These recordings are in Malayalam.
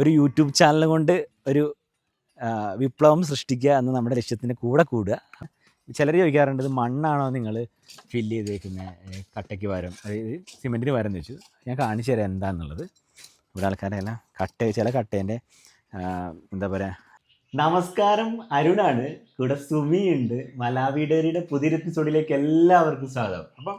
ഒരു യൂട്യൂബ് ചാനൽ കൊണ്ട് ഒരു വിപ്ലവം സൃഷ്ടിക്കുക എന്ന് നമ്മുടെ ലക്ഷ്യത്തിന്റെ കൂടെ കൂടുക. ചിലർ ചോദിക്കാറുണ്ട് ഇത് മണ്ണാണോ നിങ്ങൾ ഫില്ല് ചെയ്തേക്കുന്നത് കട്ടയ്ക്ക് പകരം. അതായത് സിമെന്റിന് പകരം എന്ന് വെച്ചു ഞാൻ കാണിച്ചു തരാം എന്താണെന്നുള്ളത് ഇവിടെ ആൾക്കാരെല്ലാം കട്ട ചില കട്ടേന്റെ എന്താ പറയുക നമസ്കാരം അരുണാണ്. കൂടെ സുമിയുണ്ട് മലാവിഡേരിയുടെ പുതിയൊരു എപ്പിസോഡിലേക്ക് എല്ലാവർക്കും സ്വാഗതം. അപ്പം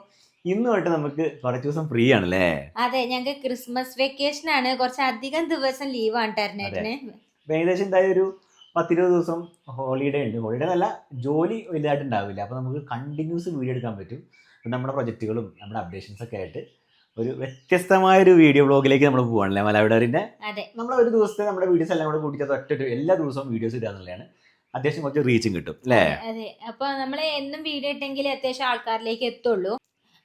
ഇന്ന് തൊട്ട് നമുക്ക് കുറച്ച് ദിവസം ഫ്രീ ആണല്ലേ? അതെ ഞങ്ങൾക്ക് ക്രിസ്മസ് വെക്കേഷൻ ആണ്. കുറച്ച് അധികം ദിവസം ലീവ് ആണ് ഇപ്പം ഏകദേശം എന്തായാലും ഒരു പത്തിരുപത് ദിവസം ഹോളിഡേ ഉണ്ട്. ഹോളിഡേ നല്ല ജോലി വലുതായിട്ട് ഉണ്ടാവില്ല അപ്പോൾ നമുക്ക് കണ്ടിന്യൂസ് വീഡിയോ എടുക്കാൻ പറ്റും. നമ്മുടെ പ്രൊജക്റ്റുകളും നമ്മുടെ അപ്ഡേഷൻസ് ഒക്കെ ആയിട്ട് ഒരു വ്യത്യസ്തമായ ഒരു വീഡിയോ ബ്ലോഗിലേക്ക് നമ്മൾ പോവാണല്ലേ മലയാളിന്റെ? അതെ. നമ്മൾ ഒരു ദിവസത്തെ നമ്മുടെ വീഡിയോസ് എല്ലാം കൂടെ കൂട്ടിച്ചത് ഒറ്റ എല്ലാ ദിവസവും വീഡിയോസ് ഇടുക എന്നുള്ളതാണ്. അത്യാവശ്യം കുറച്ച് റീച്ചും കിട്ടും അല്ലേ? അതെ അപ്പൊ നമ്മൾ എന്നും വീഡിയോ ഇട്ടെങ്കിൽ അത്യാവശ്യം ആൾക്കാരിലേക്ക് എത്തുള്ളൂ.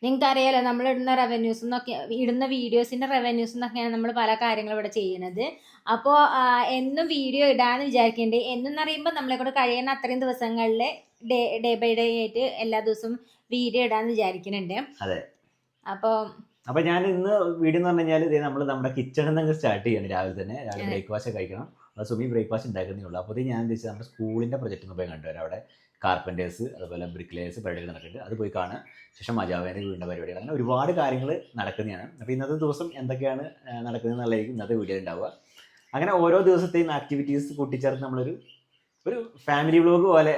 നിങ്ങൾക്ക് അറിയാലോ നമ്മൾ ഇടുന്ന റവന്യൂസ് എന്നൊക്കെ ഇടുന്ന വീഡിയോസിന്റെ റവന്യൂസ് എന്നൊക്കെയാണ് നമ്മൾ പല കാര്യങ്ങളും ഇവിടെ ചെയ്യുന്നത്. അപ്പോൾ എന്നും വീഡിയോ ഇടാന്ന് വിചാരിക്കേണ്ടത് എന്നും അറിയുമ്പോൾ നമ്മളെ കൂടെ കഴിയുന്ന അത്രയും ദിവസങ്ങളിൽ ഡേ ഡേ ബൈ ഡേ ആയിട്ട് എല്ലാ ദിവസവും വീഡിയോ ഇടാന്ന് വിചാരിക്കുന്നുണ്ട് അതെ. അപ്പോൾ അപ്പോൾ ഞാൻ ഇന്ന് വീഡിയോ എന്ന് പറഞ്ഞു കഴിഞ്ഞാൽ ഇതേ നമ്മൾ നമ്മുടെ കിച്ചണിൽ നിന്ന് സ്റ്റാർട്ട് ചെയ്യണം രാവിലെ തന്നെ. രാവിലെ. ബ്രേക്ക്ഫാസ്റ്റ് കഴിക്കണം. അത് സുമി ബ്രേക്ക്ഫാസ്റ്റ് ഉണ്ടാക്കുന്നേ ഉള്ളൂ അപ്പോൾ ഞാൻ ഉദ്ദേശിച്ചത് നമ്മുടെ സ്കൂളിന്റെ പ്രൊജക്റ്റ് ഒന്ന് പോയി കണ്ടുവരാം അവിടെ. കാർപ്പന്റേഴ്സ് അതുപോലെ ബ്രിക്ലേഴ്സ് പരിപാടികൾ നടക്കുന്നുണ്ട്. അത് പോയി കാണുക. ശേഷം മജാവേന്റെ വീടിന്റെ പരിപാടികൾ. അങ്ങനെ ഒരുപാട് കാര്യങ്ങൾ നടക്കുന്നതാണ്. അപ്പോൾ ഇന്നത്തെ ദിവസം എന്തൊക്കെയാണ് നടക്കുന്നത് എന്നുള്ളതായിരിക്കും ഇന്നത്തെ വീഡിയോ ഉണ്ടാവുക. അങ്ങനെ ഓരോ ദിവസത്തെയും ആക്ടിവിറ്റീസ് കൂട്ടിച്ചേർത്ത് നമ്മളൊരു ഒരു ഫാമിലി വ്ലോഗ് പോലെ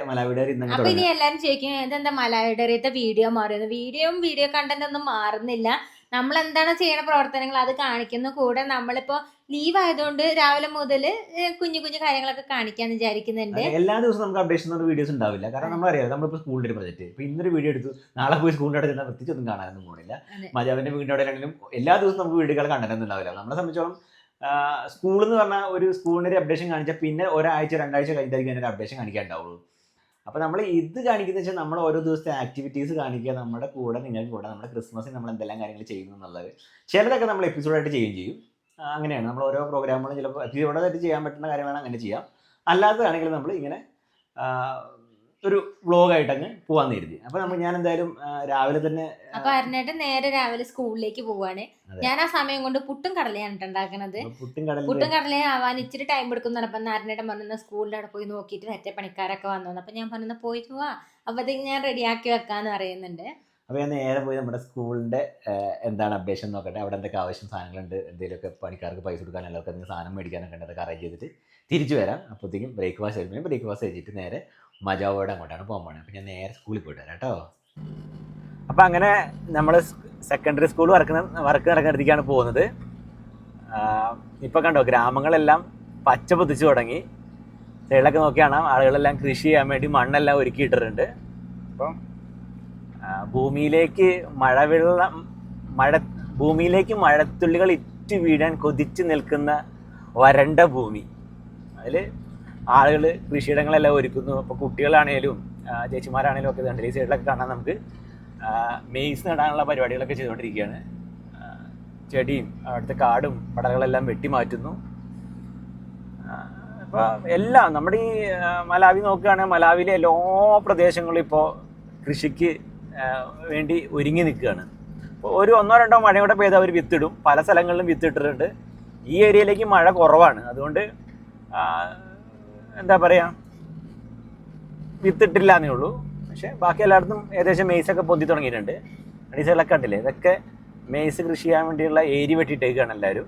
അപ്പൊ ഇനി എല്ലാരും ചോദിക്കും ഇതെന്താ മലയാളിയുടെ വീഡിയോ മാറിയത്? വീഡിയോയും വീഡിയോ കണ്ടന്റ് ഒന്നും മാറുന്നില്ല. നമ്മൾ എന്താണ് ചെയ്യുന്ന പ്രവർത്തനങ്ങൾ അത് കാണിക്കുന്ന. കൂടെ നമ്മളിപ്പോ ലീവ് ആയതുകൊണ്ട് രാവിലെ മുതൽ കുഞ്ഞു കുഞ്ഞു കാര്യങ്ങളൊക്കെ കാണിക്കാൻ വിചാരിക്കുന്നുണ്ട്. എല്ലാ ദിവസവും നമുക്ക് അപ്ഡേഷൻ വീഡിയോസ് ഉണ്ടാവില്ല. കാരണം നമ്മൾ നമ്മളറിയാം നമ്മളിപ്പോ സ്കൂളിൽ ഒരു പ്രൊജക്റ്റ് ഇപ്പൊ ഇന്നൊരു വീഡിയോ എടുത്തു. നാളെ പോയി സ്കൂളിന്റെ അടുത്ത് ചെന്നാൽ പ്രത്യേകിച്ചൊന്നും കാണാനൊന്നും പോണില്ല. മജാവിന്റെ വീടിനോട് വീടിന്റെ ആണെങ്കിലും എല്ലാ ദിവസവും നമുക്ക് വീഡിയോകൾ കണ്ടനൊന്നും ഉണ്ടാവില്ല. നമ്മളെ സംബന്ധിച്ചോളം സ്കൂൾ എന്ന് പറഞ്ഞാൽ ഒരു സ്കൂളിന്റെ ഒരു അപ്ഡേഷൻ കാണിച്ചാൽ പിന്നെ ഒരാഴ്ച രണ്ടാഴ്ച കഴിഞ്ഞിട്ടായിരിക്കും അതിന്റെ അപ്ഡേഷൻ കാണിക്കാൻ ഉണ്ടാവുള്ളൂ അപ്പോൾ നമ്മൾ ഇത് കാണിക്കുന്ന വെച്ചാൽ നമ്മൾ ഓരോ ദിവസത്തെ ആക്ടിവിറ്റീസ് കാണിക്കുക നമ്മുടെ കൂടെ നിങ്ങൾക്ക് കൂടെ നമ്മുടെ ക്രിസ്മസിന് നമ്മൾ എന്തെല്ലാം കാര്യങ്ങൾ ചെയ്യുന്നു എന്നുള്ളത്. ചിലതൊക്കെ നമ്മൾ എപ്പിസോഡായിട്ട് ചെയ്യുകയും ചെയ്യും. അങ്ങനെയാണ്. നമ്മൾ ഓരോ പ്രോഗ്രാമുകളും ചിലപ്പോൾ എപ്പിസോഡായിട്ട് ചെയ്യാൻ പറ്റുന്ന കാര്യമാണ് അങ്ങനെ ചെയ്യാം. അല്ലാത്തതാണെങ്കിൽ നമ്മൾ ഇങ്ങനെ ഒരു വ്ളോഗായിട്ട് അങ്ങ് പോവാൻ കരുതി. അപ്പൊ നമ്മൾ ഞാൻ എന്തായാലും രാവിലെ തന്നെ അപ്പൊ അരുണേട്ടൻ നേരെ രാവിലെ സ്കൂളിലേക്ക് പോവാണ്. ഞാൻ ആ സമയം കൊണ്ട് പുട്ടും കടലയാണ് ട്ടോ ഉണ്ടാക്കണത്. പുട്ടും കടലും പുട്ടും കടലയും ആവാൻ ഇച്ചിരി ടൈം എടുക്കും പറഞ്ഞപ്പോ അരുണേട്ടൻ പറഞ്ഞ സ്കൂളിൽ അവിടെ പോയി നോക്കിയിട്ട് മറ്റേ പണിക്കാരൊക്കെ വന്നു അപ്പൊ ഞാൻ പറഞ്ഞു പോയി പോവാ അപ്പത്തേക്ക് ഞാൻ റെഡിയാക്കി വെക്കാന്ന് പറയുന്നുണ്ട്. അപ്പൊ ഞാൻ നേരെ പോയി നമ്മുടെ സ്കൂളിന്റെ എന്താണ് അപ്ഡേഷൻ നോക്കട്ടെ. അവിടെ എന്തൊക്കെ ആവശ്യം സാധനങ്ങളുണ്ട് എന്തെങ്കിലുമൊക്കെ പണിക്കാർക്ക് പൈസ കൊടുക്കാൻ എല്ലാവർക്കും എന്തെങ്കിലും സാധനം മേടിക്കാനൊക്കെ ഉണ്ട് അതൊക്കെ അറേഞ്ച് ചെയ്തിട്ട് തിരിച്ചു വരാം. അപ്പോഴത്തേക്കും ബ്രേക്ക്ഫാസ്റ്റ് കഴിക്കുമ്പോൾ ബ്രേക്ക്ഫാസ്റ്റ് കഴിച്ചിട്ട് നേരെ മജാവോടെ അങ്ങോട്ടാണ് പോകാൻ പോണത് അപ്പൊ ഞാൻ നേരെ സ്കൂളിൽ പോയിട്ട് വരാം കേട്ടോ. അപ്പൊ അങ്ങനെ നമ്മൾ സെക്കൻഡറി സ്കൂൾ വർക്ക് വർക്ക് നടക്കുന്നിടത്തേക്കാണ് പോകുന്നത്. ഇപ്പൊ കണ്ടോ ഗ്രാമങ്ങളെല്ലാം പച്ച പൊതിച്ചു തുടങ്ങി. സൈഡിലൊക്കെ നോക്കിയാണ് ആളുകളെല്ലാം കൃഷി ചെയ്യാൻ വേണ്ടി മണ്ണെല്ലാം ഒരുക്കിയിട്ടിട്ടുണ്ട്. അപ്പം ഭൂമിയിലേക്ക് ഭൂമിയിലേക്ക് മഴവെള്ളം മഴ ഭൂമിയിലേക്ക് മഴത്തുള്ളികൾ ഇറ്റ് വീഴാൻ കൊതിച്ചു നിൽക്കുന്ന വരണ്ട ഭൂമി. അതിൽ ആളുകൾ കൃഷിയിടങ്ങളെല്ലാം ഒരുക്കുന്നു. അപ്പോൾ കുട്ടികളാണേലും ചേച്ചിമാരാണേലും ഒക്കെ രണ്ട് ഈ സൈഡിലൊക്കെ കാണാൻ നമുക്ക് മെയ്സ് നടാനുള്ള പരിപാടികളൊക്കെ ചെയ്തുകൊണ്ടിരിക്കുകയാണ്. ചെടിയും അവിടുത്തെ കാടും പടകളെല്ലാം വെട്ടിമാറ്റുന്നു അപ്പോൾ എല്ലാം നമ്മുടെ ഈ മലാവി നോക്കുകയാണെങ്കിൽ മലാവിയിലെ എല്ലാ പ്രദേശങ്ങളും ഇപ്പോൾ കൃഷിക്ക് വേണ്ടി ഒരുങ്ങി നിൽക്കുകയാണ്. അപ്പോൾ ഒരു ഒന്നോ രണ്ടോ മഴ കൂടെ പെയ്ത് അവർ വിത്തിടും. പല സ്ഥലങ്ങളിലും വിത്തിട്ടിട്ടുണ്ട്. ഈ ഏരിയയിലേക്ക് മഴ കുറവാണ്. അതുകൊണ്ട് എന്താ പറയാ വിത്തിട്ടില്ല എന്നേ ഉള്ളൂ. പക്ഷേ ബാക്കി എല്ലായിടത്തും ഏകദേശം മെയ്സൊക്കെ പൊന്തി തുടങ്ങിയിട്ടുണ്ട്. സൈഡിലൊക്കെ കണ്ടില്ലേ? ഇതൊക്കെ മെയ്സ് കൃഷി ചെയ്യാൻ വേണ്ടിയുള്ള ഏരി വെട്ടിയിട്ടേക്കാണ് എല്ലാവരും.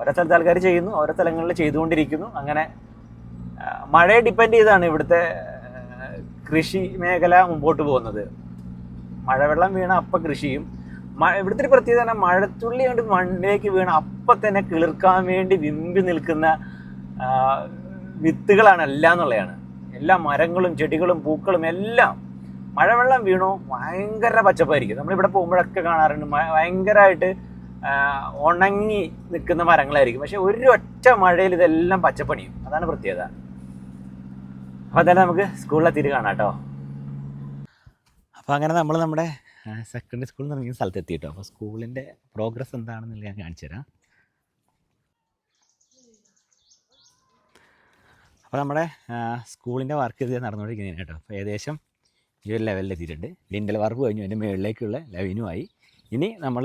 ഓരോ സ്ഥലത്ത് ആൾക്കാർ ചെയ്യുന്നു ഓരോ സ്ഥലങ്ങളിൽ ചെയ്തുകൊണ്ടിരിക്കുന്നു. അങ്ങനെ മഴയെ ഡിപ്പെൻഡ് ചെയ്താണ് ഇവിടുത്തെ കൃഷി മേഖല മുമ്പോട്ട് പോകുന്നത്. മഴവെള്ളം വീണ അപ്പം കൃഷിയും മഴ ഇവിടുത്തെ ഒരു പ്രത്യേകത മഴത്തുള്ളി കൊണ്ട് മണ്ണിലേക്ക് വീണ അപ്പം തന്നെ കിളിർക്കാൻ വേണ്ടി വിമ്പി നിൽക്കുന്ന വിത്തുകളാണ് എല്ലാം എന്നുള്ളതാണ് എല്ലാ മരങ്ങളും ചെടികളും പൂക്കളും എല്ലാം മഴവെള്ളം വീണു ഭയങ്കര പച്ചപ്പായിരിക്കും. നമ്മളിവിടെ പോകുമ്പോഴൊക്കെ കാണാറുണ്ട് ഭയങ്കരമായിട്ട് ഉണങ്ങി നിൽക്കുന്ന മരങ്ങളായിരിക്കും. പക്ഷെ ഒരു ഒറ്റ മഴയിൽ ഇതെല്ലാം പച്ചപ്പണിയും. അതാണ് പ്രത്യേകത. അപ്പോൾ അതെല്ലാം നമുക്ക് തിരി കാണാം കേട്ടോ. അപ്പോൾ അങ്ങനെ നമ്മൾ നമ്മുടെ സെക്കൻഡറി സ്കൂളിൽ നിന്ന് ഇറങ്ങിയ സ്ഥലത്ത് എത്തിയിട്ടോ അപ്പോൾ സ്കൂളിന്റെ പ്രോഗ്രസ് എന്താണെന്നുള്ള ഞാൻ കാണിച്ചു തരാം അപ്പോൾ നമ്മുടെ സ്കൂളിന്റെ വർക്ക് ഇത് നടന്നുകൊണ്ടിരിക്കുന്നതിന് കേട്ടോ. അപ്പോൾ ഏകദേശം ഈ ഒരു ലെവലിൽ എത്തിയിട്ടുണ്ട്. ലിൻഡൽ വർക്ക് കഴിഞ്ഞു അതിന്റെ മുകളിലേക്കുള്ള ലെവനുമായി ഇനി നമ്മൾ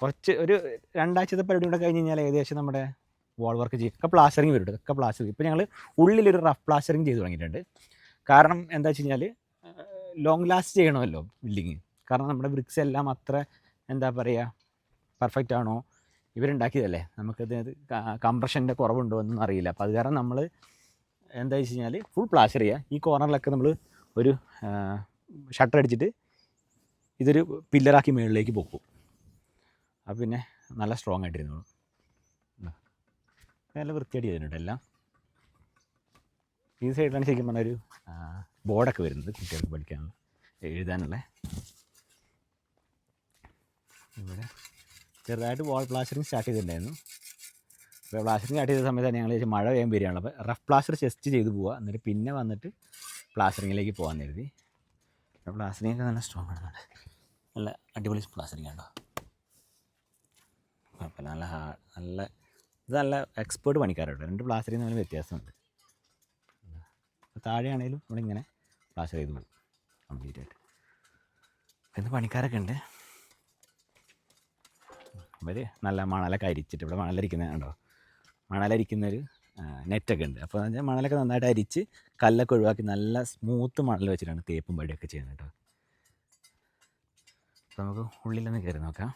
കുറച്ച് ഒരു രണ്ടാഴ്ചത്തെ പരിപാടി കൂടെ കഴിഞ്ഞ് കഴിഞ്ഞാൽ ഏകദേശം നമ്മുടെ വാൾ വർക്ക് ചെയ്യും. ഒക്കെ പ്ലാസ്റ്ററിങ് വരും ഒക്കെ പ്ലാസ്റ്ററിങ് ഇപ്പോൾ ഞങ്ങൾ ഉള്ളിലൊരു റഫ് പ്ലാസ്റ്ററിങ് ചെയ്ത് തുടങ്ങിയിട്ടുണ്ട്. കാരണം എന്താ വെച്ച് കഴിഞ്ഞാൽ ലോങ് ലാസ്റ്റ് ചെയ്യണമല്ലോ ബിൽഡിങ് കാരണം നമ്മുടെ ബ്രിക്സ് എല്ലാം അത്ര എന്താ പറയുക പെർഫെക്റ്റ് ആണോ? ഇവരുണ്ടാക്കിയതല്ലേ? നമുക്കത് കംപ്രഷന്റെ കുറവുണ്ടോ എന്നൊന്നും അറിയില്ല. അപ്പോൾ അത് കാരണം നമ്മൾ എന്താ വെച്ച് കഴിഞ്ഞാൽ ഫുൾ പ്ലാസ്റ്റർ ചെയ്യുക ഈ കോർണറിലൊക്കെ നമ്മൾ ഒരു ഷട്ടർ അടിച്ചിട്ട് ഇതൊരു പില്ലറാക്കി മുകളിലേക്ക് പൊക്കും. അപ്പോൾ പിന്നെ നല്ല സ്ട്രോങ് ആയിട്ടിരുന്നോളും. ഇതാ. നല്ല വൃത്തിയായിട്ട് ചെയ്തിട്ടുണ്ട് എല്ലാം. ഈ സൈഡിലാണ് ശരിക്കും പറഞ്ഞൊരു ബോർഡൊക്കെ വരുന്നത് കുട്ടികൾക്ക് പഠിക്കാനുള്ള എഴുതാനുള്ള. ഇവിടെ ചെറുതായിട്ട് വാൾ പ്ലാസ്റ്ററിങ് സ്റ്റാർട്ട് ചെയ്തിട്ടുണ്ടായിരുന്നു. അപ്പോൾ പ്ലാസ്റ്ററിങ് സ്റ്റാർട്ട് ചെയ്ത സമയത്ത് ഞങ്ങൾ ചോദിച്ചാൽ മഴ വേഗം വരികയാണ്. അപ്പോൾ റഫ് പ്ലാസ്റ്റർ ജസ്റ്റ് ചെയ്ത് പോവുക. എന്നിട്ട് പിന്നെ വന്നിട്ട് പ്ലാസ്റ്ററിങ്ങിലേക്ക് പോകാൻ കരുതി. പ്ലാസ്റ്ററിങ് ഒക്കെ നല്ല സ്ട്രോങ് ആണ് നല്ല അടിപൊളി പ്ലാസ്റ്ററിങ് ആണോ കുഴപ്പമില്ല നല്ല ഹാർഡ് നല്ല ഇത് നല്ല എക്സ്പേർട്ട് പണിക്കാരുണ്ട് രണ്ട് പ്ലാസ്റ്ററിങ് നല്ല വ്യത്യാസമുണ്ട്. താഴെയാണെങ്കിലും നമ്മളിങ്ങനെ പ്ലാസ്റ്റർ ചെയ്ത് പോകും. കംപ്ലീറ്റ് ആയിട്ട്. ഇന്ന് പണിക്കാരൊക്കെ ഉണ്ട്. അവർ നല്ല മണലൊക്കെ അരിച്ചിട്ട് ഇവിടെ മണലരിക്കുന്ന കണ്ടോ? മണലരിക്കുന്നൊരു നെറ്റൊക്കെ ഉണ്ട്. അപ്പോൾ വെച്ചാൽ മണലൊക്കെ നന്നായിട്ട് അരിച്ച് കല്ലൊക്കെ ഒഴിവാക്കി നല്ല സ്മൂത്ത് മണൽ വെച്ചിട്ടാണ് തേപ്പും പടിയൊക്കെ ചെയ്യുന്നത് കേട്ടോ. അപ്പോൾ നമുക്ക് ഉള്ളിലൊന്ന് കയറി നോക്കാം.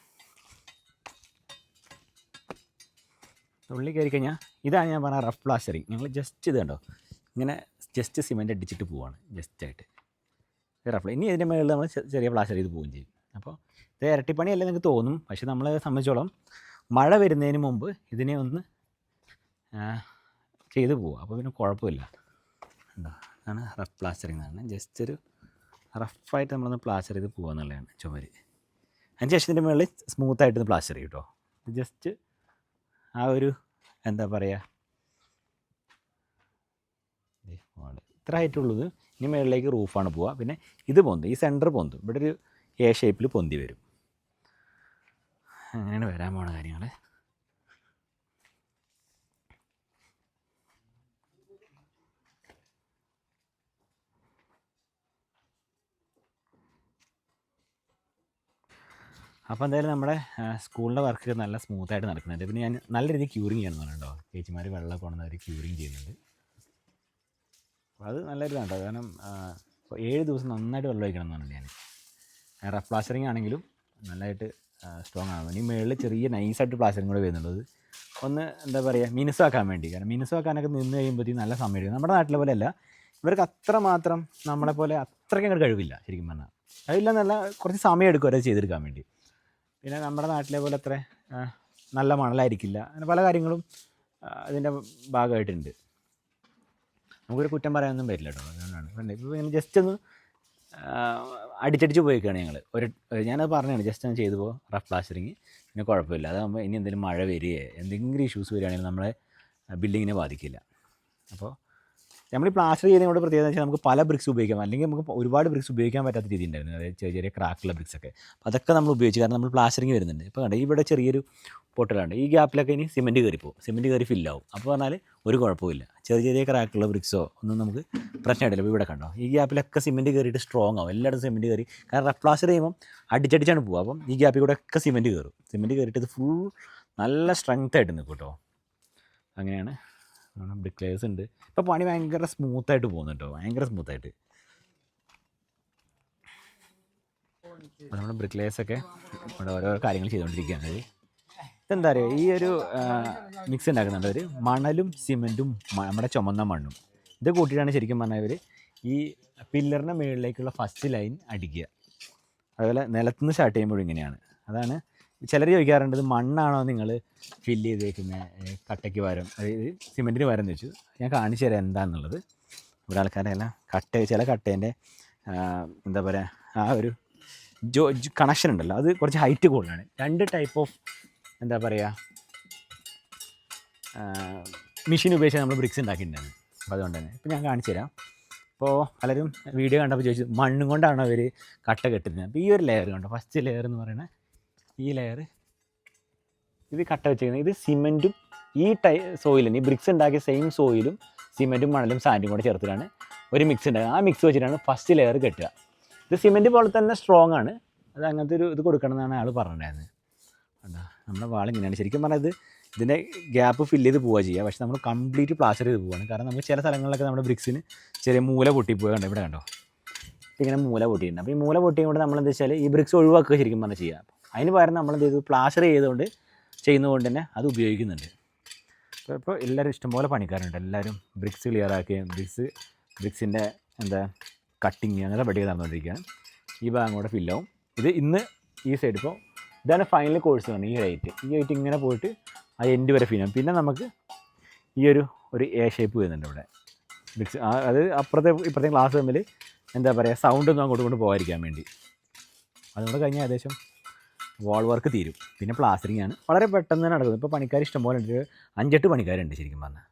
ഉള്ളിൽ കയറി കഴിഞ്ഞാൽ ഇതാണ് ഞാൻ പറഞ്ഞ റഫ് പ്ലാസ്റ്ററിങ് ഞങ്ങൾ ജസ്റ്റ് ഇത് കണ്ടോ? ഇങ്ങനെ ജസ്റ്റ് സിമെന്റ് അടിച്ചിട്ട് പോവാണ് ജസ്റ്റായിട്ട് റഫ് ഇനി ഇതിന്റെ മേളിൽ നമ്മൾ ചെറിയ പ്ലാസ്റ്റർ ചെയ്ത് പോവുകയും ചെയ്യും. അപ്പോൾ ഇത് ഇരട്ടിപ്പണിയല്ല നിങ്ങൾക്ക് തോന്നും. പക്ഷെ നമ്മളെ സംബന്ധിച്ചോളം മഴ വരുന്നതിന് മുമ്പ് ഇതിനെ ഒന്ന് ചെയ്തു പോവുക. അപ്പോൾ പിന്നെ കുഴപ്പമില്ല. ഉണ്ടോ അതാണ് റഫ് പ്ലാസ്റ്ററിങ് എന്നാണ് ജസ്റ്റ് ഒരു റഫായിട്ട് നമ്മളൊന്ന് പ്ലാസ്റ്റർ ചെയ്ത് പോകുക എന്നുള്ളതാണ് ചുമര്. അതിന് ശേഷം ഇതിന്റെ മുകളിൽ സ്മൂത്തായിട്ട് പ്ലാസ്റ്റർ ചെയ്യും കേട്ടോ ജസ്റ്റ് ആ ഒരു എന്താ പറയുക. ഇത്ര ഹൈറ്റുള്ളത് ഇനി മുകളിലേക്ക് റൂഫാണ് പോവുക. പിന്നെ ഇത് പൊന്തും. ഈ സെന്റർ പൊന്തും. ഇവിടെ ഒരു എ ഷേപ്പിൽ പൊന്തി വരും. അങ്ങനെയാണ് വരാൻ പോണ കാര്യങ്ങൾ അപ്പോൾ എന്തായാലും നമ്മുടെ സ്കൂളിന്റെ വർക്ക് നല്ല സ്മൂത്തായിട്ട് നടക്കുന്നുണ്ട്. പിന്നെ ഞാൻ നല്ല രീതിയിൽ ക്യൂറിങ് ചെയ്യണമെന്ന് കേട്ടോ ചേച്ചിമാർ വെള്ളം കൊണ്ടുവന്നവർ ക്യൂറിങ് ചെയ്യുന്നുണ്ട്. അപ്പോൾ അത് നല്ലൊരു ഇതാണ് കാരണം ഏഴ് ദിവസം നന്നായിട്ട് വെള്ളം ഒഴിക്കണം എന്നാണ് ഞാൻ. റഫ് പ്ലാസ്റ്ററിങ് ആണെങ്കിലും നല്ലതായിട്ട് സ്ട്രോങ് ആണ് ഇനി മുകളിൽ ചെറിയ നൈസായിട്ട് പ്ലാസ്റ്ററിങ് കൂടെ വരുന്നുള്ളത് ഒന്ന് എന്താ പറയുക മിനുസാക്കാൻ വേണ്ടി. കാരണം മിനുസാക്കാനൊക്കെ നിന്ന് കഴിയുമ്പോഴത്തേക്കും നല്ല സമയം എടുക്കും നമ്മുടെ നാട്ടിലെ പോലെ അല്ല. ഇവർക്ക് അത്ര മാത്രം നമ്മളെ പോലെ അത്രയ്ക്ക് അങ്ങോട്ട് കഴിവില്ല ശരിക്കും പറഞ്ഞാൽ കഴിവില്ല നല്ല കുറച്ച് സമയം എടുക്കും അവരെ ചെയ്തെടുക്കാൻ വേണ്ടി. പിന്നെ നമ്മുടെ നാട്ടിലെ പോലെ അത്ര നല്ല മണലായിരിക്കില്ല. അങ്ങനെ പല കാര്യങ്ങളും അതിന്റെ ഭാഗമായിട്ടുണ്ട്. നമുക്കൊരു കുറ്റം പറയാനൊന്നും പറ്റില്ല കേട്ടോ. അതുകൊണ്ടാണ്. ഇപ്പോൾ ഇങ്ങനെ ജസ്റ്റ് ഒന്ന് അടിച്ചടിച്ച് പോയിക്കാണ് ഞങ്ങൾ ഒരു ഞാനത് പറഞ്ഞാണ് ജസ്റ്റ് ഞാൻ ചെയ്തു പോകും റഫ് പ്ലാസ്റ്ററിങ് പിന്നെ കുഴപ്പമില്ല. അതാകുമ്പോൾ ഇനി എന്തെങ്കിലും മഴ വരികയോ എന്തെങ്കിലും ഇഷ്യൂസ് വരികയാണെങ്കിൽ നമ്മളെ ബിൽഡിങ്ങിനെ ബാധിക്കില്ല. അപ്പോൾ നമ്മൾ ഈ പ്ലാസ്റ്റർ ചെയ്യുന്നതിനോട് പ്രത്യേകത വെച്ചാൽ നമുക്ക് പല ബ്രിക്സ് ഉപയോഗിക്കാം. അല്ലെങ്കിൽ നമുക്ക് ഒരുപാട് ബ്രിക്സ് ഉപയോഗിക്കാൻ പറ്റാത്ത രീതി ഉണ്ടായിരുന്നു. അതായത് ചെറിയ ചെറിയ ക്രാക്കുള്ള ബ്രിക്സ് ഒക്കെ. അപ്പോൾ അതൊക്കെ നമ്മൾ ഉപയോഗിച്ച് കാരണം നമ്മൾ പ്ലാസ്റ്ററിങ് വരുന്നുണ്ട്. ഇപ്പോൾ കണ്ടോ ഇവിടെ ചെറിയൊരു പൊട്ടലുണ്ട് ഈ ഗ്യാപ്പിലൊക്കെ ഇനി സിമെന്റ് കയറിപ്പോവും സിമെന്റ് കയറി ഫില്ലാവും അപ്പോൾ പറഞ്ഞാൽ ഒരു കുഴപ്പമില്ല ചെറിയ ചെറിയ ക്രാക്കുള്ള ബ്രിക്സോ ഒന്നും നമുക്ക് പ്രശ്നമായിട്ടില്ല. ഇപ്പോൾ ഇവിടെ കണ്ടോ? ഈ ഗ്യാപ്പിലൊക്കെ സിമെന്റ് കയറിയിട്ട് സ്ട്രോങ് ആവും. എല്ലായിടത്തും സിമെന്റ് കയറി. കാരണം റഫ്ലാസ് ചെയ്യുമ്പം അടിച്ചടിച്ചാണ് പോകുക അപ്പം ഈ ഗ്യാപ്പിൽ കൂടെ ഒക്കെ സിമെന്റ് കയറും. സിമെന്റ് കയറിയിട്ട് ഇത് ഫുൾ നല്ല സ്ട്രെങ്ത് ആയിട്ട് നിൽക്കും കേട്ടോ. അങ്ങനെയാണ്. ബ്രിക്ക് ലേയേഴ്സ് ഉണ്ട്. ഇപ്പോൾ പണി ഭയങ്കര സ്മൂത്തായിട്ട് പോകുന്നുണ്ടോ ഭയങ്കര സ്മൂത്തായിട്ട് നമ്മുടെ ബ്രിക്ലേഴ്സൊക്കെ നമ്മുടെ ഓരോ കാര്യങ്ങൾ ചെയ്തുകൊണ്ടിരിക്കുകയാണ്. ഇതെന്താ പറയുക ഈ ഒരു മിക്സ് ഉണ്ടാക്കുന്നുണ്ട് അവർ മണലും സിമെന്റും നമ്മുടെ ചുമന്ന മണ്ണും. ഇത് കൂട്ടിയിട്ടാണ് ശരിക്കും പറഞ്ഞാൽ ഇവർ ഈ പില്ലറിന്റെ മുകളിലേക്കുള്ള ഫസ്റ്റ് ലൈൻ അടിക്കുക. അതുപോലെ നിലത്തുനിന്ന് സ്റ്റാർട്ട് ചെയ്യുമ്പോൾ ഇങ്ങനെയാണ്. അതാണ് ചിലർ ചോദിക്കാറുണ്ട് ഇത് മണ്ണാണോ നിങ്ങൾ ഫില്ല് ചെയ്തേക്കുന്നത് കട്ടയ്ക്ക് പകരം? അതായത് സിമെന്റിന് പകരം എന്ന് വെച്ചു ഞാൻ കാണിച്ചു തരാം എന്താണെന്നുള്ളത് ഇവിടെ ആൾക്കാരെല്ലാം കട്ട ചില കട്ടേന്റെ എന്താ പറയുക ആ ഒരു ജോ കണക്ഷൻ ഉണ്ടല്ലോ. അത് കുറച്ച് ഹൈറ്റ് കൂടുതലാണ്. രണ്ട് ടൈപ്പ് ഓഫ് എന്താ പറയുക മെഷീൻ ഉപയോഗിച്ച് നമ്മൾ ബ്രിക്സ് ഉണ്ടാക്കിയിട്ടുണ്ടായിരുന്നു അപ്പോൾ അതുകൊണ്ട് തന്നെ. ഇപ്പോൾ ഞാൻ കാണിച്ചു തരാം. അപ്പോൾ പലരും വീഡിയോ കണ്ടപ്പോൾ ചോദിച്ചു മണ്ണും കൊണ്ടാണ് അവർ കട്ട കെട്ടുന്നത്? അപ്പോൾ ഈ ഒരു ലെയർ കണ്ടോ? ഫസ്റ്റ് ലെയർ എന്ന് പറയുന്നത് ഈ ലെയർ ഇത് കട്ട വെച്ചിരിക്കുന്നത്. ഇത് സിമെന്റും ഈ ടൈ സോയിലും ഈ ബ്രിക്സ് ഉണ്ടാക്കിയ സെയിം സോയിലും സിമെന്റും മണലും സാൻഡും കൂടെ ചേർത്തിട്ടാണ് ഒരു മിക്സ് ഉണ്ടാക്കുക. ആ മിക്സ് വെച്ചിട്ടാണ് ഫസ്റ്റ് ലെയർ കെട്ടുക. ഇത് സിമെന്റ് പോലെ തന്നെ സ്ട്രോങ് ആണ്. അത് അങ്ങനത്തെ ഒരു ഇത് കൊടുക്കണം എന്നാണ് ആൾ പറഞ്ഞിട്ടുണ്ടായിരുന്നത്. കണ്ടോ? നമ്മുടെ വാൾ ഇങ്ങനെയാണ്. ശരിക്കും പറഞ്ഞാൽ ഇത് ഇതിന്റെ ഗ്യാപ്പ് ഫില്ല് ചെയ്ത് പോവുക ചെയ്യുക പക്ഷേ നമ്മൾ കംപ്ലീറ്റ് പ്ലാസ്റ്റർ ചെയ്ത് പോവുകയാണ് കാരണം നമുക്ക് ചില സ്ഥലങ്ങളിലൊക്കെ നമ്മുടെ ബ്രിക്സിന് ചെറിയ മൂല പൊട്ടിപ്പോയി. കണ്ടോ? ഇവിടെ കണ്ടോ? ഇങ്ങനെ മൂല പൊട്ടിയിട്ടുണ്ട്. അപ്പോൾ ഈ മൂല പൊട്ടിയും കൊണ്ട് നമ്മൾ എന്താ വെച്ചാൽ ഈ ബ്രിക്സ് ഒഴിവാക്കുക ശരിക്കും പറഞ്ഞാൽ ചെയ്യുക അതിന് പകരം നമ്മൾ എന്ത് ചെയ്തു? പ്ലാസ്റ്റർ ചെയ്തുകൊണ്ട് ചെയ്യുന്നതുകൊണ്ട് തന്നെ അത് ഉപയോഗിക്കുന്നുണ്ട്. അപ്പോൾ ഇപ്പോൾ എല്ലാവരും ഇഷ്ടംപോലെ പണിക്കാരുണ്ട്. എല്ലാവരും ബ്രിക്സ് ക്ലിയർ ആക്കുകയും ബ്രിക്സ് ബ്രിക്സിന്റെ എന്താ കട്ടിങ് അങ്ങനെ പട്ടിക നടന്നുകൊണ്ടിരിക്കുകയാണ് ഈ ഭാഗം കൂടെ ഫില്ലാവും ഇത് ഇന്ന് ഈ സൈഡ് ഇപ്പോൾ ഇതാണ് ഫൈനൽ കോഴ്സ് ആണ് ഈ റേറ്റ് ഈ റേറ്റ് ഇങ്ങനെ പോയിട്ട് ആ എൻഡ് വരെ ഫിനാവും പിന്നെ നമുക്ക് ഈ ഒരു ഒരു എ ഷേപ്പ് വരുന്നുണ്ട് ഇവിടെ. മിക്സ് അത് അപ്പുറത്തെ ഇപ്പുറത്തെ ക്ലാസ് തമ്മിൽ എന്താ പറയുക സൗണ്ട് ഒന്നും അങ്ങോട്ട് കൊണ്ട് പോകാതിരിക്കാൻ വേണ്ടി. അതുകൊണ്ട് കഴിഞ്ഞാൽ ഏകദേശം വാൾ വർക്ക് തീരും. പിന്നെ പ്ലാസ്റ്ററിങ് ആണ്. വളരെ പെട്ടെന്ന് തന്നെ നടക്കുന്നത്. ഇപ്പോൾ പണിക്കാർ ഇഷ്ടംപോലെ ഉണ്ട്. അഞ്ചെട്ട് പണിക്കാരുണ്ട് ശരിക്കും പറഞ്ഞാൽ.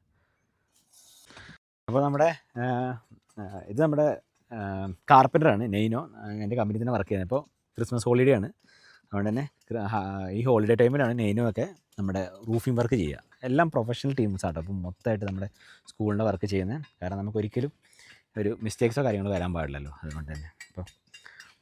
അപ്പോൾ നമ്മുടെ ഇത് നമ്മുടെ കാർപ്പന്ററാണ് നെയ്നോ എന്റെ കമ്പനി തന്നെ വർക്ക് ചെയ്യുന്നത്. ഇപ്പോൾ ക്രിസ്മസ് ഹോളിഡേ ആണ്. അതുകൊണ്ട് തന്നെ ഈ ഹോളിഡേ ടൈമിലാണ് നെയ്നോ ഒക്കെ നമ്മുടെ റൂഫിംഗ് വർക്ക് ചെയ്യുക. എല്ലാം പ്രൊഫഷണൽ ടീംസ് ആട്ടോ അപ്പം മൊത്തമായിട്ട് നമ്മുടെ സ്കൂളിന്റെ വർക്ക് ചെയ്യുന്നത് കാരണം നമുക്ക് ഒരിക്കലും ഒരു മിസ്റ്റേക്സോ കാര്യങ്ങളോ വരാൻ പാടില്ലല്ലോ. അതുകൊണ്ട് തന്നെ. ഇപ്പോൾ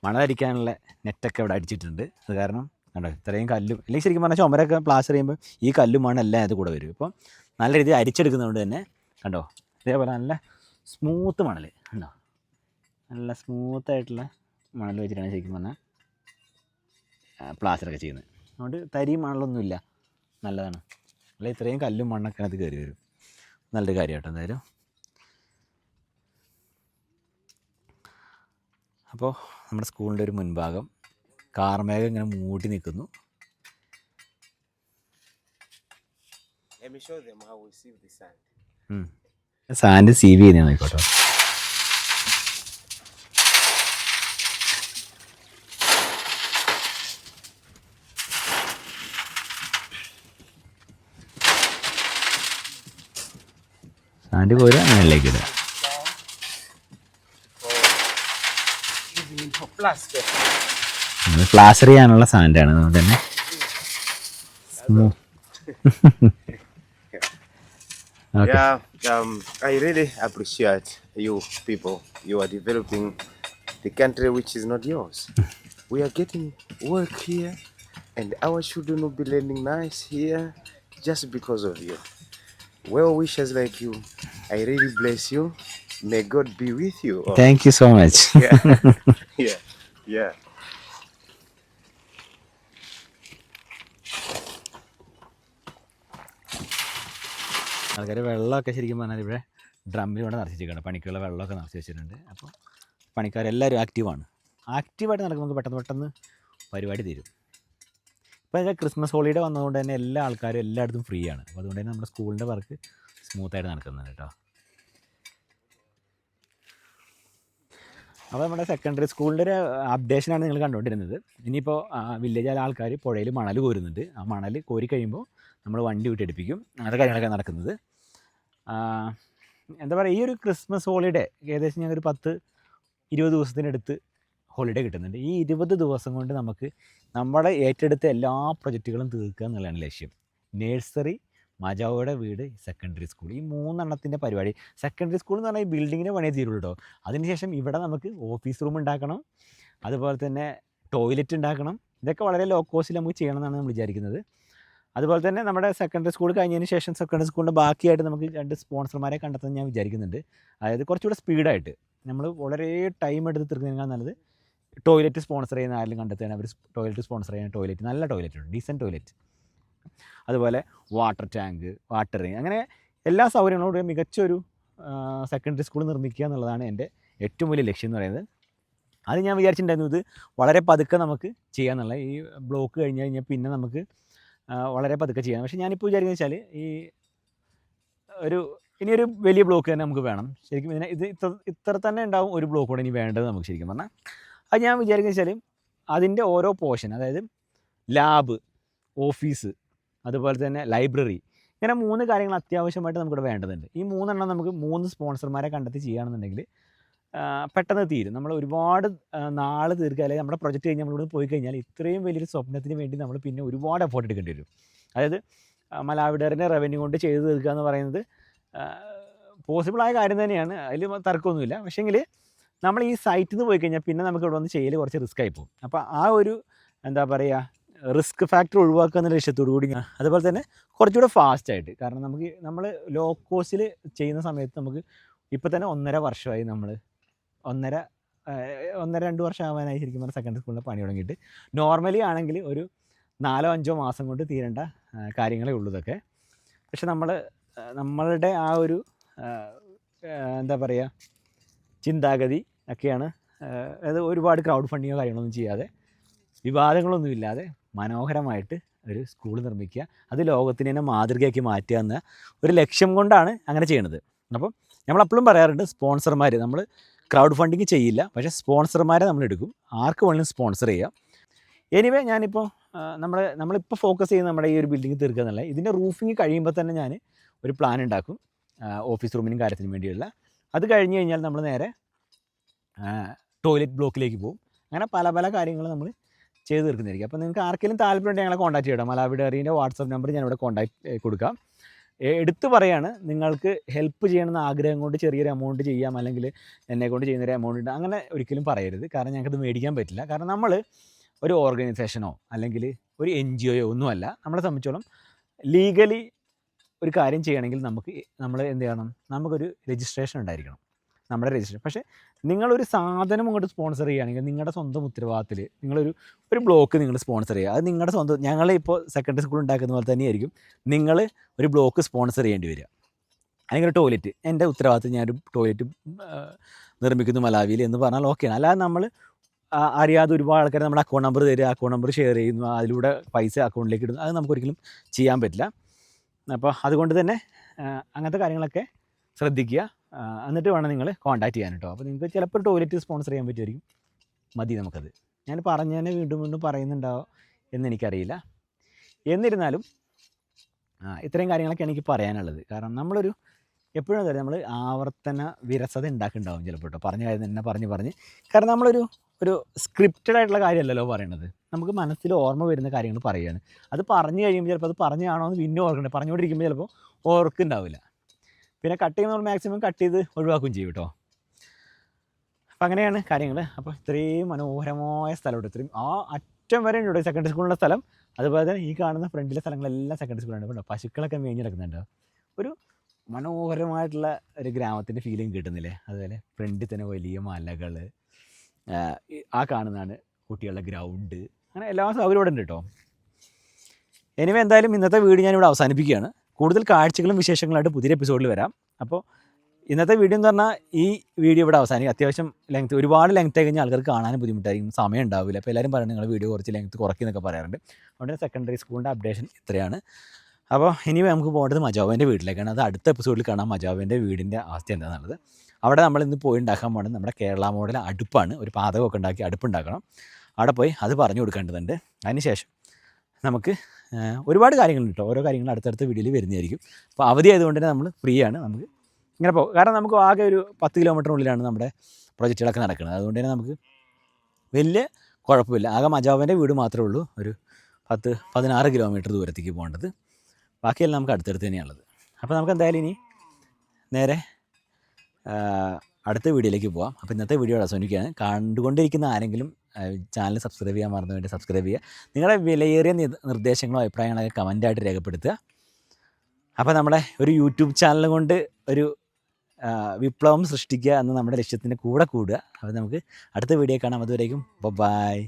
മണലടിക്കാനുള്ള നെറ്റൊക്കെ ഇവിടെ അടിച്ചിട്ടുണ്ട്. അത് കാരണം കണ്ടോ ഇത്രയും കല്ലും അല്ലെങ്കിൽ ശരിക്കും പറഞ്ഞാൽ ചുമരൊക്കെ പ്ലാസ്റ്റർ ചെയ്യുമ്പോൾ ഈ കല്ലും എല്ലാം അത് കൂടെ വരും. ഇപ്പം നല്ല രീതിയിൽ അരിച്ചെടുക്കുന്നതുകൊണ്ട് തന്നെ കണ്ടോ ഇതേപോലെ നല്ല സ്മൂത്ത് മണൽ കണ്ടോ നല്ല സ്മൂത്തായിട്ടുള്ള മണൽ വെച്ചിട്ടാണ് ശരിക്കും പറഞ്ഞാൽ പ്ലാസ്റ്ററൊക്കെ ചെയ്യുന്നത് അതുകൊണ്ട് തരിയും മണലൊന്നുമില്ല നല്ലതാണ്. അല്ല ഇത്രയും കല്ലും മണ്ണൊക്കെ അത് കയറി വരും. നല്ലൊരു കാര്യം കേട്ടോ എന്തായാലും. അപ്പോൾ നമ്മുടെ സ്കൂളിന്റെ ഒരു മുൻഭാഗം കാർമേഘം ഇങ്ങനെ മൂടി നിൽക്കുന്നു. Sand sieve show them sand കോരുക അങ്ങനെയല്ലേക്ക് ഇടുക Even for plaster. പ്ലാസ്റ്റർ ചെയ്യാനുള്ള സാൻഡാണ് അതുകൊണ്ട് തന്നെ okay Yeah, um, I really appreciate you people. You are developing the country which is not yours. we are getting work here, and our children will be learning nice here just because of you. Well wishers like you, I really bless you. May God be with you. all. Thank you so much. yeah, yeah, yeah. ആൾക്കാർ വെള്ളമൊക്കെ ശരിക്കും പറഞ്ഞാൽ ഇവിടെ ഡ്രമ്മിൽ കൊണ്ട് നിറച്ച് വെച്ചിരിക്കുകയാണ് പണിക്കുള്ള വെള്ളമൊക്കെ നിറച്ച് വെച്ചിട്ടുണ്ട് അപ്പോൾ പണിക്കാരെല്ലാവരും ആക്റ്റീവാണ് ആക്റ്റീവായിട്ട് നടക്കുമ്പോൾ നമുക്ക് പെട്ടെന്ന് പെട്ടെന്ന് പരിപാടി തീരും ഇപ്പോൾ ക്രിസ്മസ് ഹോളിഡേ വന്നതുകൊണ്ട് തന്നെ എല്ലാ ആൾക്കാരും എല്ലായിടത്തും ഫ്രീ ആണ്. അപ്പോൾ അതുകൊണ്ട് തന്നെ നമ്മുടെ സ്കൂളിന്റെ വർക്ക് സ്മൂത്തായിട്ട് നടക്കുന്നുണ്ട് കേട്ടോ അപ്പോൾ നമ്മുടെ സെക്കൻഡറി സ്കൂളിന്റെ ഒരു അപ്ഡേഷനാണ് നിങ്ങൾ കണ്ടുകൊണ്ടിരുന്നത്. ഇനിയിപ്പോൾ വില്ലേജിലെ ആൾക്കാർ പുഴയിൽ മണൽ കോരുന്നുണ്ട്. ആ മണൽ കോരി കഴിയുമ്പോൾ നമ്മൾ വണ്ടി വിട്ടെടുപ്പിക്കും അങ്ങനത്തെ കാര്യങ്ങളൊക്കെ നടക്കുന്നത്. എന്താ പറയുക ഈ ഒരു ക്രിസ്മസ് ഹോളിഡേ ഏകദേശം ഞങ്ങൾ ഒരു പത്ത് ഇരുപത് ദിവസത്തിനടുത്ത് ഹോളിഡേ കിട്ടുന്നുണ്ട്. ഈ ഇരുപത് ദിവസം കൊണ്ട് നമുക്ക് നമ്മുടെ ഏറ്റെടുത്ത എല്ലാ പ്രൊജക്റ്റുകളും തീർക്കുക എന്നുള്ളതാണ് ലക്ഷ്യം. നേഴ്സറി മജാവയുടെ വീട് സെക്കൻഡറി സ്കൂൾ ഈ മൂന്നെണ്ണത്തിന്റെ പരിപാടി. സെക്കൻഡറി സ്കൂൾ എന്ന് പറഞ്ഞാൽ ഈ ബിൽഡിങ്ങിന് പണിയേ തീരുള്ളൂ കേട്ടോ അതിനുശേഷം ഇവിടെ നമുക്ക് ഓഫീസ് റൂം ഉണ്ടാക്കണം. അതുപോലെ തന്നെ ടോയ്ലറ്റ് ഉണ്ടാക്കണം. ഇതൊക്കെ വളരെ ലോ കോസ്റ്റിൽ നമുക്ക് ചെയ്യണം എന്നാണ് നമ്മൾ വിചാരിക്കുന്നത്. അതുപോലെ തന്നെ നമ്മുടെ സെക്കൻഡറി സ്കൂൾ കഴിഞ്ഞതിന് ശേഷം സെക്കൻഡറി സ്കൂളിന്റെ ബാക്കിയായിട്ട് നമുക്ക് രണ്ട് സ്പോൺസർമാരെ കണ്ടെത്താൻ ഞാൻ വിചാരിക്കുന്നുണ്ട്. അതായത് കുറച്ചുകൂടെ സ്പീഡായിട്ട് നമ്മൾ വളരെ ടൈം എടുത്ത് തീർക്കുന്നതിനേക്കാൾ നല്ലത് ടോയ്ലറ്റ് സ്പോൺസർ ചെയ്യുന്ന ആരെങ്കിലും കണ്ടെത്തുകയാണ് അവർ ടോയ്ലറ്റ് സ്പോൺസർ ചെയ്യുന്ന ടോയ്ലറ്റ് നല്ല ടോയ്ലറ്റ് ഉണ്ട് ഡീസന്റ് ടോയ്ലറ്റ് അതുപോലെ വാട്ടർ ടാങ്ക് വാട്ടർ അങ്ങനെ എല്ലാ സൗകര്യങ്ങളോടും മികച്ചൊരു സെക്കൻഡറി സ്കൂൾ നിർമ്മിക്കുക എന്നുള്ളതാണ് എന്റെ ഏറ്റവും വലിയ ലക്ഷ്യം എന്ന് പറയുന്നത്. അത് ഞാൻ വിചാരിച്ചിട്ടുണ്ടായിരുന്നു ഇത് വളരെ പതുക്കെ നമുക്ക് ചെയ്യാമെന്നുള്ള ഈ ബ്ലോക്ക് കഴിഞ്ഞ് കഴിഞ്ഞാൽ പിന്നെ നമുക്ക് വളരെ പതുക്കെ ചെയ്യാം. പക്ഷേ ഞാനിപ്പോൾ വിചാരിക്കുന്നത് വെച്ചാൽ ഈ ഒരു ഇനിയൊരു വലിയ ബ്ലോക്ക് തന്നെ നമുക്ക് വേണം. ശരിക്കും ഇതിനെ ഇത് ഇത്ര ഇത്ര തന്നെ ഉണ്ടാവും ഒരു ബ്ലോക്ക് കൂടെ ഇനി വേണ്ടത് നമുക്ക് ശരിക്കും പറഞ്ഞാൽ. അത് ഞാൻ വിചാരിക്കുന്ന വെച്ചാൽ അതിന്റെ ഓരോ പോർഷൻ അതായത് ലാബ് ഓഫീസ് അതുപോലെ തന്നെ ലൈബ്രറി ഇങ്ങനെ മൂന്ന് കാര്യങ്ങൾ അത്യാവശ്യമായിട്ട് നമുക്കിവിടെ വേണ്ടതുണ്ട്. ഈ മൂന്നെണ്ണം നമുക്ക് മൂന്ന് സ്പോൺസർമാരെ കണ്ടെത്തി ചെയ്യുകയാണെന്നുണ്ടെങ്കിൽ പെട്ടെന്ന് തീരും. നമ്മൾ ഒരുപാട് നാൾ തീർക്കുക അല്ലെങ്കിൽ നമ്മുടെ പ്രൊജക്റ്റ് കഴിഞ്ഞ് നമ്മളിവിടെ പോയി കഴിഞ്ഞാൽ ഇത്രയും വലിയൊരു സ്വപ്നത്തിന് വേണ്ടി നമ്മൾ പിന്നെ ഒരുപാട് എഫോർട്ട് എടുക്കേണ്ടി വരും. അതായത് മലാവിഡറിന്റെ റവന്യൂ കൊണ്ട് ചെയ്തു തീർക്കുക എന്ന് പറയുന്നത് പോസിബിളായ കാര്യം തന്നെയാണ്. അതിൽ തർക്കമൊന്നുമില്ല. പക്ഷേങ്കിൽ നമ്മൾ ഈ സൈറ്റിൽ നിന്ന് പോയി കഴിഞ്ഞാൽ പിന്നെ നമുക്ക് ഇവിടെ വന്ന് ചെയ്യൽ കുറച്ച് റിസ്ക് ആയി പോകും. അപ്പോൾ ആ ഒരു എന്താ പറയുക റിസ്ക് ഫാക്ടർ ഒഴിവാക്കുക എന്ന ലക്ഷ്യത്തോടു കൂടി ഞാൻ അതുപോലെ തന്നെ കുറച്ചുകൂടെ ഫാസ്റ്റ് ആയിട്ട്. കാരണം നമുക്ക് നമ്മൾ ലോ കോസ്റ്റിൽ ചെയ്യുന്ന സമയത്ത് നമുക്ക് ഇപ്പം തന്നെ ഒന്നര വർഷമായി നമ്മൾ ഒന്നര ഒന്നര രണ്ട് വർഷം ആവാനായി ശരിക്കും പറഞ്ഞാൽ സെക്കൻഡറി സ്കൂളിൽ പണി തുടങ്ങിയിട്ട്. നോർമലി ആണെങ്കിൽ ഒരു നാലോ അഞ്ചോ മാസം കൊണ്ട് തീരേണ്ട കാര്യങ്ങളേ ഉള്ളൂ ഇതൊക്കെ. പക്ഷെ നമ്മൾ നമ്മളുടെ ആ ഒരു എന്താ പറയുക ചിന്താഗതി ഒക്കെയാണ്. അതായത് ഒരുപാട് ക്രൗഡ് ഫണ്ടിങ്ങോ കാര്യങ്ങളൊന്നും ചെയ്യാതെ വിവാദങ്ങളൊന്നും ഇല്ലാതെ മനോഹരമായിട്ട് ഒരു സ്കൂൾ നിർമ്മിക്കുക. അത് ലോകത്തിന് തന്നെ മാതൃകയാക്കി മാറ്റുക എന്ന ഒരു ലക്ഷ്യം കൊണ്ടാണ് അങ്ങനെ ചെയ്യണത്. അപ്പം നമ്മൾ അപ്പോഴും പറയാറുണ്ട് സ്പോൺസർമാർ നമ്മൾ ക്രൗഡ് ഫണ്ടിങ് ചെയ്യില്ല. പക്ഷേ സ്പോൺസർമാരെ നമ്മൾ എടുക്കും. ആർക്ക് വേണമെങ്കിലും സ്പോൺസർ ചെയ്യാം. എനിവേ ഞാനിപ്പോൾ നമ്മൾ നമ്മളിപ്പോൾ ഫോക്കസ് ചെയ്യുന്ന നമ്മുടെ ഈ ഒരു ബിൽഡിംഗ് തീർക്കുക എന്നല്ല ഇതിന്റെ റൂഫിങ് കഴിയുമ്പോൾ തന്നെ ഞാൻ ഒരു പ്ലാൻ ഉണ്ടാക്കും. ഓഫീസ് റൂമിനും കാര്യത്തിനും വേണ്ടിയുള്ള. അത് കഴിഞ്ഞ് കഴിഞ്ഞാൽ നമ്മൾ നേരെ ടോയ്ലറ്റ് ബ്ലോക്കിലേക്ക് പോകും. അങ്ങനെ പല പല കാര്യങ്ങൾ നമ്മൾ ചെയ്ത് തീർക്കുന്നതായിരിക്കും. അപ്പോൾ നിങ്ങൾക്ക് ആർക്കെങ്കിലും താല്പര്യമുണ്ടെങ്കിൽ ഞങ്ങളെ കോൺടാക്ട് ചെയ്യണം. മലാവിഡറിന്റെ വാട്സപ്പ് നമ്പർ ഞാൻ ഇവിടെ കോൺടാക്ട് കൊടുക്കാം. എടുത്തു പറയാണ് നിങ്ങൾക്ക് ഹെൽപ്പ് ചെയ്യണമെന്ന് ആഗ്രഹം കൊണ്ട് ചെറിയൊരു എമൗണ്ട് ചെയ്യാം അല്ലെങ്കിൽ എന്നെ കൊണ്ട് ചെയ്യുന്നൊരു എമൗണ്ട് ഉണ്ട് അങ്ങനെ ഒരിക്കലും പറയരുത്. കാരണം ഞങ്ങൾക്കത് മേടിക്കാൻ പറ്റില്ല. കാരണം നമ്മൾ ഒരു ഓർഗനൈസേഷനോ അല്ലെങ്കിൽ ഒരു എൻ ജി ഒയോ ഒന്നുമല്ല. നമ്മളെ സംബന്ധിച്ചോളം ലീഗലി ഒരു കാര്യം ചെയ്യണമെങ്കിൽ നമുക്ക് നമ്മൾ എന്ത് ചെയ്യണം? നമുക്കൊരു രജിസ്ട്രേഷൻ ഉണ്ടായിരിക്കണം. നമ്മുടെ രജിസ്ട്രേഷൻ പക്ഷേ നിങ്ങളൊരു സാധനം അങ്ങോട്ട് സ്പോൺസർ ചെയ്യുകയാണെങ്കിൽ നിങ്ങളുടെ സ്വന്തം ഉത്തരവാദിത്തത്തിൽ നിങ്ങളൊരു ഒരു ബ്ലോക്ക് നിങ്ങൾ സ്പോൺസർ ചെയ്യുക. അത് നിങ്ങളുടെ സ്വന്തം ഞങ്ങൾ ഇപ്പോൾ സെക്കൻഡറി സ്കൂൾ ഉണ്ടാക്കുന്ന പോലെ തന്നെയായിരിക്കും. നിങ്ങൾ ഒരു ബ്ലോക്ക് സ്പോൺസർ ചെയ്യേണ്ടി വരിക. അല്ലെങ്കിൽ ഒരു ടോയ്ലറ്റ് എന്റെ ഉത്തരവാദിത്തം ഞാനൊരു ടോയ്ലറ്റ് നിർമ്മിക്കുന്നു മലാവിയിൽ എന്ന് പറഞ്ഞാൽ ഓക്കെയാണ് അല്ലാതെ നമ്മൾ അറിയാതെ ഒരുപാട് ആൾക്കാർ നമ്മുടെ അക്കൗണ്ട് നമ്പർ തരിക അക്കൗണ്ട് നമ്പർ ഷെയർ ചെയ്യുന്നു അതിലൂടെ പൈസ അക്കൗണ്ടിലേക്ക് ഇടുന്നു. അത് നമുക്കൊരിക്കലും ചെയ്യാൻ പറ്റില്ല. അപ്പോൾ അതുകൊണ്ട് തന്നെ അങ്ങനത്തെ കാര്യങ്ങളൊക്കെ ശ്രദ്ധിക്കുക. എന്നിട്ട് വേണം നിങ്ങൾ കോൺടാക്ട് ചെയ്യാൻ കേട്ടോ അപ്പോൾ നിങ്ങൾക്ക് ചിലപ്പോൾ ടോയ്ലറ്റ് സ്പോൺസർ ചെയ്യാൻ പറ്റുമായിരിക്കും. മതി നമുക്കത്. ഞാൻ പറഞ്ഞതിനെ വീണ്ടും വീണ്ടും പറയുന്നുണ്ടാവോ എന്ന് എനിക്കറിയില്ല. എന്നിരുന്നാലും ആ, ഇത്രയും കാര്യങ്ങളൊക്കെ എനിക്ക് പറയാനുള്ളത്. കാരണം നമ്മളൊരു എപ്പോഴും അതെ നമ്മൾ ആവർത്തന വിരസത ഉണ്ടാക്കുന്നുണ്ടാവും ചിലപ്പോൾ കേട്ടോ പറഞ്ഞ കാര്യം തന്നെ പറഞ്ഞ് പറഞ്ഞ്. കാരണം നമ്മളൊരു ഒരു സ്ക്രിപ്റ്റഡ് ആയിട്ടുള്ള കാര്യമല്ലല്ലോ പറയണത്. നമുക്ക് മനസ്സിൽ ഓർമ്മ വരുന്ന കാര്യങ്ങൾ പറയുകയാണ്. അത് പറഞ്ഞു കഴിയുമ്പോൾ ചിലപ്പോൾ അത് പറഞ്ഞാണോ എന്ന് പിന്നെ ഓർക്കണ്ടേ. പറഞ്ഞുകൊണ്ടിരിക്കുമ്പോൾ ചിലപ്പോൾ ഓർക്കുണ്ടാവില്ല പിന്നെ കട്ട് ചെയ്യുമ്പോൾ നമ്മൾ മാക്സിമം കട്ട് ചെയ്ത് ഒഴിവാക്കുകയും ചെയ്യും കേട്ടോ. അപ്പം അങ്ങനെയാണ് കാര്യങ്ങൾ അപ്പോൾ ഇത്രയും മനോഹരമായ സ്ഥലമുണ്ട്. ഇത്രയും ആ അറ്റം വരെ ഉണ്ട് സെക്കൻഡറി സ്കൂളിന്റെ സ്ഥലം. അതുപോലെ തന്നെ ഈ കാണുന്ന ഫ്രണ്ടിലെ സ്ഥലങ്ങളെല്ലാം സെക്കൻഡറി സ്കൂളാണ് കേട്ടോ. പശുക്കളൊക്കെ മേഞ്ഞ് കിടക്കുന്നുണ്ട്. ഒരു മനോഹരമായിട്ടുള്ള ഒരു ഗ്രാമത്തിന്റെ ഫീലിംഗ് കിട്ടുന്നില്ലേ? അതുപോലെ ഫ്രണ്ടിൽ തന്നെ വലിയ മലകൾ ആ കാണുന്നതാണ് കുട്ടികളുടെ ഗ്രൗണ്ട് അങ്ങനെ എല്ലാ സൗകര്യം ഇവിടെ ഉണ്ട് കേട്ടോ. എനിവേ എന്തായാലും ഇന്നത്തെ വീട് ഞാനിവിടെ അവസാനിപ്പിക്കുകയാണ്. കൂടുതൽ കാഴ്ചകളും വിശേഷങ്ങളായിട്ട് പുതിയ എപ്പിസോഡിൽ വരാം. അപ്പോൾ ഇന്നത്തെ വീഡിയോ എന്ന് പറഞ്ഞാൽ ഈ വീഡിയോ ഇവിടെ അവസാനിക്കും. അത്യാവശ്യം ലെങ്ത് ഒരുപാട് ലെങ്ത് ആയി കഴിഞ്ഞാൽ ആൾക്കാർക്ക് കാണാനും ബുദ്ധിമുട്ടായിരിക്കും. സമയം ഉണ്ടാവില്ല. അപ്പോൾ എല്ലാവരും പറയുന്നത് നിങ്ങൾ വീഡിയോ കുറച്ച് ലെങ്ത് കുറയ്ക്കുന്നൊക്കെ പറയാറുണ്ട്. അതുകൊണ്ട് സെക്കൻഡറി സ്കൂളിന്റെ അപ്ഡേഷൻ ഇത്രയാണ്. അപ്പോൾ ഇനി നമുക്ക് പോകേണ്ടത് മജാവിന്റെ വീട്ടിലേക്കാണ്. അത് അടുത്ത എപ്പിസോഡിൽ കാണാം മജാവിന്റെ വീടിന്റെ അവസ്ഥ എന്താണെന്നുള്ളത് അവിടെ നമ്മൾ ഇന്ന് പോയി ഉണ്ടാക്കാൻ പോകുന്നത് നമ്മുടെ കേരള മോഡൽ അടുപ്പാണ്. ഒരു പാതകമൊക്കെ ഉണ്ടാക്കി അടുപ്പുണ്ടാക്കണം അവിടെ പോയി അത് പറഞ്ഞു കൊടുക്കേണ്ടതുണ്ട്. അതിനുശേഷം നമുക്ക് ഒരുപാട് കാര്യങ്ങളുണ്ട് കേട്ടോ ഓരോ കാര്യങ്ങൾ അടുത്തടുത്ത വീഡിയോയിൽ വരുന്നതായിരിക്കും. അപ്പോൾ അവധി ആയതുകൊണ്ട് തന്നെ നമ്മൾ ഫ്രീ ആണ്. നമുക്ക് ഇങ്ങനെ പോകും. കാരണം നമുക്ക് ആകെ ഒരു പത്ത് കിലോമീറ്ററിനുള്ളിലാണ് നമ്മുടെ പ്രൊജക്റ്റുകളൊക്കെ നടക്കുന്നത്. അതുകൊണ്ട് തന്നെ നമുക്ക് വലിയ കുഴപ്പമില്ല. ആകെ മജാവിന്റെ വീട് മാത്രമേ ഉള്ളൂ. ഒരു പത്ത് പതിനാറ് കിലോമീറ്റർ ദൂരത്തേക്ക് പോകേണ്ടത്. ബാക്കിയെല്ലാം നമുക്ക് അടുത്തടുത്ത് തന്നെയാണുള്ളത് അപ്പോൾ നമുക്ക് എന്തായാലും ഇനി നേരെ അടുത്ത വീഡിയോയിലേക്ക് പോവാം. അപ്പോൾ ഇന്നത്തെ വീഡിയോ അവസാനിക്കുകയാണ്. കണ്ടുകൊണ്ടിരിക്കുന്ന ആരെങ്കിലും ചാനൽ സബ്സ്ക്രൈബ് ചെയ്യാൻ മറന്നു വേണ്ടി സബ്സ്ക്രൈബ് ചെയ്യുക. നിങ്ങളുടെ വിലയേറിയ നിർദ്ദേശങ്ങളും അഭിപ്രായങ്ങളൊക്കെ കമന്റായിട്ട് രേഖപ്പെടുത്തുക. അപ്പോൾ നമ്മുടെ ഒരു യൂട്യൂബ് ചാനൽ കൊണ്ട് ഒരു വിപ്ലവം സൃഷ്ടിക്കുക എന്ന നമ്മുടെ ലക്ഷ്യത്തിന്റെ കൂടെ കൂടുക. അപ്പോൾ നമുക്ക് അടുത്ത വീഡിയോ കാണാം. അതുവരേക്കും ബൈ.